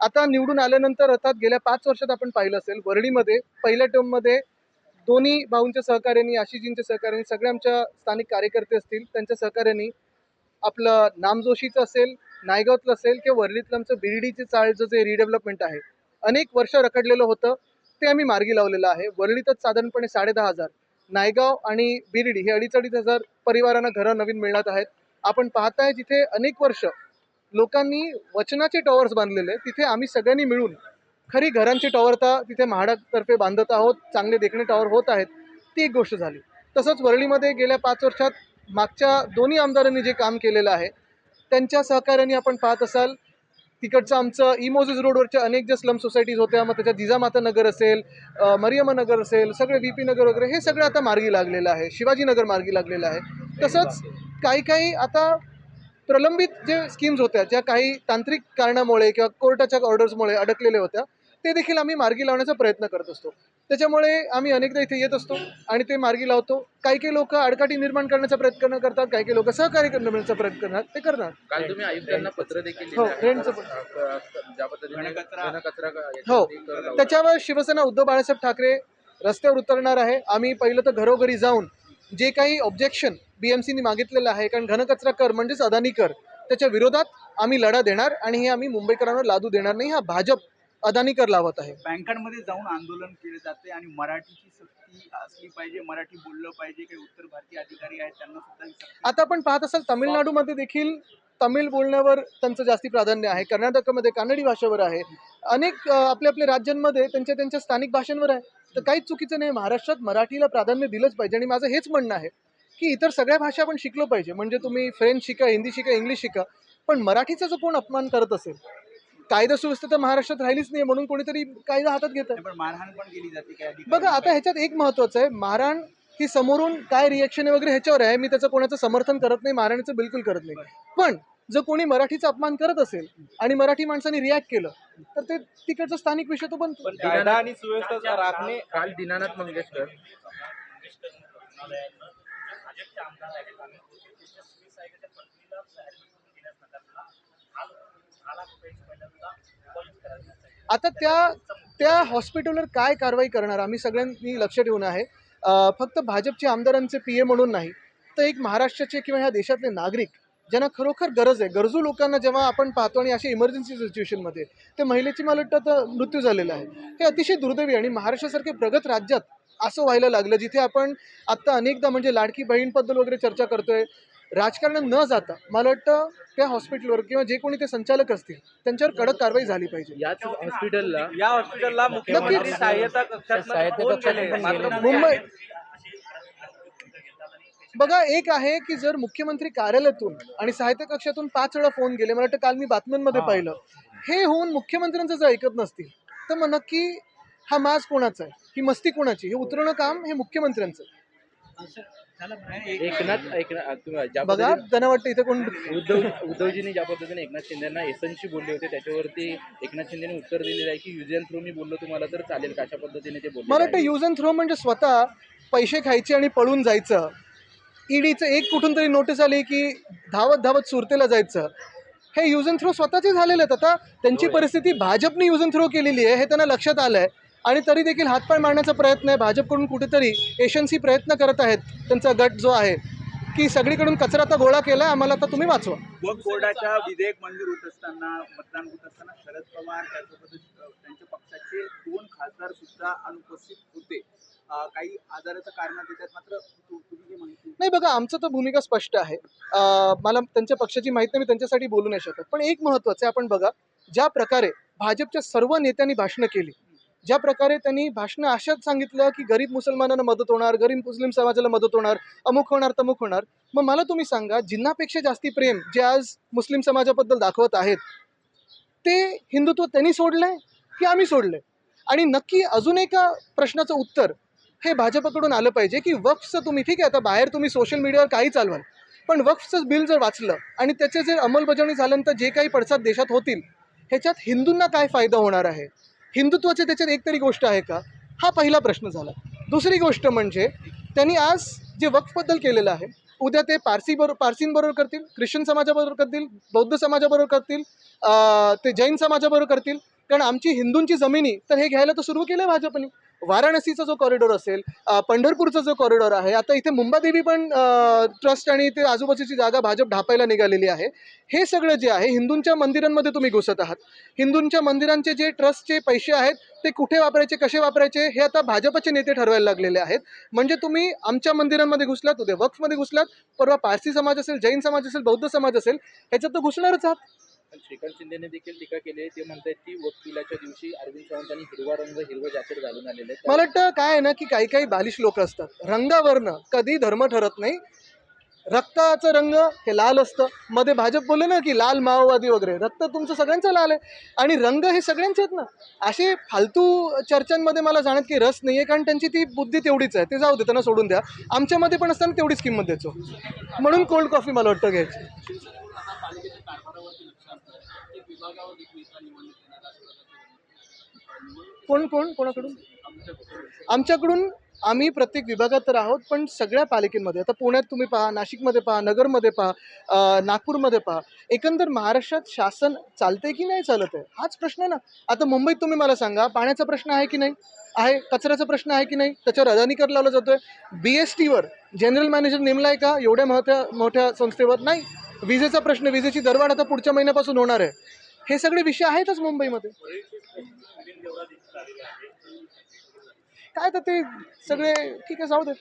आता निवडून आल्यानंतर अर्थात गेल्या पाच वर्षात आपण पाहिलं असेल वरळीमध्ये पहिल्या टर्ममध्ये दोन्ही भाऊंच्या सहकार्यांनी आशिषजींच्या सहकार्याने सगळ्या आमच्या स्थानिक कार्यकर्ते असतील त्यांच्या सहकार्यांनी आपलं नामजोशीचं असेल नायगावतलं असेल किंवा वरळीतलं आमचं बिर्डीचे चाळचं जे रिडेव्हलपमेंट आहे अनेक वर्ष रखडलेलं होतं ते आम्ही मार्गी लावलेलं आहे. वरळीतच साधारणपणे साडेदहा हजार. नायगाव आणि बिर्डी हे अडीच अडीच हजार परिवारांना घरं नवीन मिळणार आहेत. आपण पाहताय जिथे अनेक वर्ष लोकांनी वचनाचे टॉवर्स बांधलेले तिथे आम्ही सगळ्यांनी मिळून खरी घरांची टॉवर तर तिथे म्हाडातर्फे बांधत आहोत. चांगले देखणे टॉवर होत आहेत. ती एक गोष्ट झाली. तसंच वरळीमध्ये गेल्या पाच वर्षात मागच्या दोन्ही आमदारांनी जे काम केलेलं आहे त्यांच्या सहकार्याने आपण पाहत असाल तिकडचं आमचं इमोजेस रोडवरच्या अनेक ज्या स्लम सोसायटीज होत्या मग त्याच्यात जिजामाता नगर असेल मरियमा नगर असेल सगळे व्ही पी नगर वगैरे हे सगळं आता मार्गी लागलेलं आहे. शिवाजीनगर मार्गी लागलेलं आहे. तसंच काही काही आता प्रलंबित जे स्कीम्स होत्या ज्या काही तांत्रिक कारणामुळे किंवा कोर्टाच्या ऑर्डर्समुळे अडकलेल्या होत्या ते देखील आम्ही मार्गी लावण्याचा प्रयत्न करत असतो. त्याच्यामुळे आम्ही अनेकदा इथे येत असतो आणि ते मार्गी लावतो. काही काही लोक अडकाटी निर्माण करण्याचा प्रयत्न करतात काही काही लोक सहकार्य करण्याचा प्रयत्न करणार ते करणार काल तुम्ही आयुक्तांना पत्र देखील हो, हो. त्याच्यावर शिवसेना उद्धव बाळासाहेब ठाकरे रस्त्यावर उतरणार आहे. आम्ही पहिलं तर घरोघरी जाऊन जे काही ऑब्जेक्शन बी एम सीनी मागितलेलं आहे. कारण घनकचरा कर म्हणजेच अदानी कर त्याच्या विरोधात आम्ही लढा देणार आणि हे आम्ही मुंबईकरांवर लादू देणार नाही. हा भाजप अदानी कर लावत आहे. बँकांमध्ये जाऊन आंदोलन केले जाते आणि मराठीची सक्ती असली पाहिजे मराठी बोललं पाहिजे काही उत्तर भारतीय अधिकारी आहेत त्यांना सुद्धा आता आपण पाहत असाल तामिळनाडूमध्ये देखील तमिळ बोलण्यावर त्यांचं जास्ती प्राधान्य आहे. कर्नाटकमध्ये कानडी भाषेवर आहे. अनेक आपल्या आपल्या राज्यांमध्ये त्यांच्या त्यांच्या स्थानिक भाषांवर आहे. तर काहीच चुकीचं नाही. महाराष्ट्रात मराठीला प्राधान्य दिलंच पाहिजे आणि माझं हेच म्हणणं आहे. की इतर सगळ्या भाषा आपण शिकलो पाहिजे. म्हणजे तुम्ही फ्रेंच शिका हिंदी शिका इंग्लिश शिका. पण मराठीचा जो कोण अपमान करत असेल कायदा सुव्यवस्था तर महाराष्ट्रात राहिलीच नाही म्हणून कोणीतरी कायदा हातात घेत पण मारहाण पण केली जाते बघा आता ह्याच्यात एक महत्वाचं आहे. मारहाण ही समोरून काय रिएक्शन आहे वगैरे ह्याच्यावर आहे. मी त्याचं कोणाचं समर्थन करत नाही मारहाणीचं बिलकुल करत नाही. पण जर कोणी मराठीचा अपमान करत असेल आणि मराठी माणसाने रिॲक्ट केलं तर ते तिकडचा स्थानिक विषय तो बनतो. पण कायदा आणि सुव्यवस्था राखणे काल दीनानाथ मंगेशकर आता त्या त्या हॉस्पिटलवर काय कारवाई करणार? आम्ही सगळ्यांनी लक्ष ठेवून आहे. फक्त भाजपचे आमदारांचे पी ए म्हणून नाही तर एक महाराष्ट्राचे किंवा ह्या देशातले नागरिक ज्यांना खरोखर गरज आहे गरजू लोकांना जेव्हा आपण पाहतो आणि अशा इमर्जन्सी सिच्युएशनमध्ये ते महिलेची मला वाटतं मृत्यू झालेला आहे. हे अतिशय दुर्दैवी आणि महाराष्ट्रासारखे प्रगत राज्यात असं व्हायला लागलं जिथे आपण आत्ता अनेकदा म्हणजे लाडकी बहीणबद्दल वगैरे चर्चा करतोय राजकारणात न जाता मला वाटतं त्या हॉस्पिटलवर किंवा जे कोणी ते संचालक असतील त्यांच्यावर कडक कारवाई झाली पाहिजे याच हॉस्पिटलला या हॉस्पिटलला मुख्यमंत्री. सहाय्यता कक्षात. मुंबई बघा एक आहे की जर मुख्यमंत्री कार्यालयातून आणि साहित्य कक्षातून पाच वेळा फोन गेले मला वाटतं काल मी बातम्यांमध्ये पाहिलं हे होऊन मुख्यमंत्र्यांचं जर ऐकत नसतील तर मग नक्की हा माज कोणाचा आहे ही मस्ती कोणाची? हे उतरवणं काम हे मुख्यमंत्र्यांचं. एकनाथ एकनाथ बघा त्यांना वाटतं इथे कोण उद्धव उद्धवजींनी ज्या पद्धतीने एकनाथ शिंदेना एसनशी बोलले होते त्याच्यावरती एकनाथ शिंदेने उत्तर दिलेलं आहे की युज अँड थ्रू मी बोललो तुम्हाला तर चालेल का? अशा पद्धतीने ते मला बोलले वाटतं यूज अँड थ्रो म्हणजे स्वतः पैसे खायचे आणि पळून जायचं. ईडीचं एक कुठून तरी नोटीस आली की धावत धावत सुरतेला जायचं. हे यूज अँड थ्रो स्वतःचे झालेले आहेत आता. त्यांची. परिस्थिती भाजपने यूज अँड थ्रो केलेली आहे हे त्यांना लक्षात आलं आहे आणि तरी देखील हातपाय मारण्याचा प्रयत्न आहे. भाजपकडून कुठेतरी एशन्सी प्रयत्न करत आहेत. त्यांचा गट जो आहे की सगळीकडून कचरा आता गोळा केला आम्हाला आता तुम्ही वाचवा. वक्फ बोर्डाच्या विधेयक मंजूर होत असताना मतदान होत असताना शरद पवार त्यासोबतच त्यांच्या पक्षाचे दोन खासदार सुद्धा अनुपस्थित होते. काही आजाराचं कारण देतात मात्र तुम्ही माहिती नाही बघा आमचं तर भूमिका स्पष्ट आहे. मला त्यांच्या पक्षाची माहिती नाही मी त्यांच्यासाठी बोलू नाही शकत. पण एक महत्त्वाचं आहे आपण बघा ज्या प्रकारे भाजपच्या सर्व नेत्यांनी भाषणं केली ज्या प्रकारे त्यांनी भाषणं अशाच सांगितलं की गरीब मुसलमानांना मदत होणार गरीब मुस्लिम समाजाला मदत होणार अमुक होणार तमुक होणार. मग मला तुम्ही सांगा जिन्नापेक्षा जास्ती प्रेम जे आज मुस्लिम समाजाबद्दल दाखवत आहेत ते हिंदुत्व त्यांनी सोडलंय की आम्ही सोडलंय? आणि नक्की अजून एका प्रश्नाचं उत्तर हे भाजपकडून आलं पाहिजे की वक्फचं तुम्ही ठीक आहे आता बाहेर तुम्ही सोशल मीडियावर काही चालवाल पण वक्फचं बिल जर वाचलं आणि त्याचे जर अंमलबजावणी झाल्यानंतर जे काही पडसाद देशात होतील ह्याच्यात हिंदूंना काय फायदा होणार आहे? हिंदुत्वाचे त्याच्यात एक तरी गोष्ट आहे का? हा पहिला प्रश्न झाला. दुसरी गोष्ट म्हणजे त्यांनी आज जे वक्फबद्दल केलेलं आहे उद्या ते पारसीबरो पारसींबरोबर करतील ख्रिश्चन समाजाबरोबर करतील बौद्ध समाजाबरोबर करतील ते जैन समाजाबरोबर करतील कारण आमची हिंदूंची जमिनी तर हे घ्यायला तर सुरू केलं आहे भाजपने. वाराणसीचा जो कॉरिडॉर असेल पंढरपूरचा जो कॉरिडॉर आहे आता इथे मुंबादेवी पण ट्रस्ट आणि ते आजूबाजूची जागा भाजप ढापायला निघालेली आहे. हे सगळं जे आहे हिंदूंच्या मंदिरांमध्ये तुम्ही घुसत आहात. हिंदूंच्या मंदिरांचे जे ट्रस्टचे पैसे आहेत ते कुठे वापरायचे कसे वापरायचे हे आता भाजपचे नेते ठरवायला लागलेले आहेत. म्हणजे तुम्ही आमच्या मंदिरांमध्ये घुसलात उद्या वक्फमध्ये घुसलात परवा पारसी समाज असेल जैन समाज असेल बौद्ध समाज असेल ह्याच्यात तर घुसणारच आहात. पण श्रीकांत शिंदेने देखील टीका केली आहे. ते म्हणतात की वकिलाच्या दिवशी अरविंद सावंतांनी हिरवा रंग हिरवं जाकेट घालून आलेले आहेत. मला वाटतं काय आहे ना की काही काही बालिश लोक असतात. रंगावरनं कधी धर्म ठरत नाही. रक्ताचं रंग हे लाल असतं. मध्ये भाजप बोलले ना की लाल माओवादी वगैरे. रक्त तुमचं सगळ्यांचं लाल आहे. आणि रंग हे सगळ्यांचे आहेत ना. असे फालतू चर्चांमध्ये मला जाण्यात काही रस नाही आहे कारण त्यांची ती बुद्धी तेवढीच आहे. ते जाऊ दे त्यांना सोडून द्या. आमच्यामध्ये पण असताना तेवढीच किंमत द्यायचो. म्हणून कोल्ड कॉफी मला वाटतं घ्यायची. कोण कोण कोणाकडून? आमच्याकडून आम्ही प्रत्येक विभागात तर आहोत पण सगळ्या पालिकेमध्ये आता पुण्यात तुम्ही पहा नाशिकमध्ये पहा नगरमध्ये पहा नागपूरमध्ये पहा एकंदर महाराष्ट्रात शासन चालतंय की नाही चालत आहे हाच प्रश्न आहे ना. आता मुंबईत तुम्ही मला सांगा पाण्याचा प्रश्न आहे की नाही? आहे कचऱ्याचा प्रश्न आहे की नाही? त्याच्यावर अदानी कर लावला जातोय बी एस टीवर जनरल मॅनेजर नेमलाय का? एवढ्या मोठ्या मोठ्या संस्थेवर? नाही. विजेचा प्रश्न विजेची दरवाढ आता पुढच्या महिन्यापासून होणार आहे. हे सगळे विषय आहेतच मुंबईमध्ये. काय तर ते सगळे ठीक आहे जाऊ दे.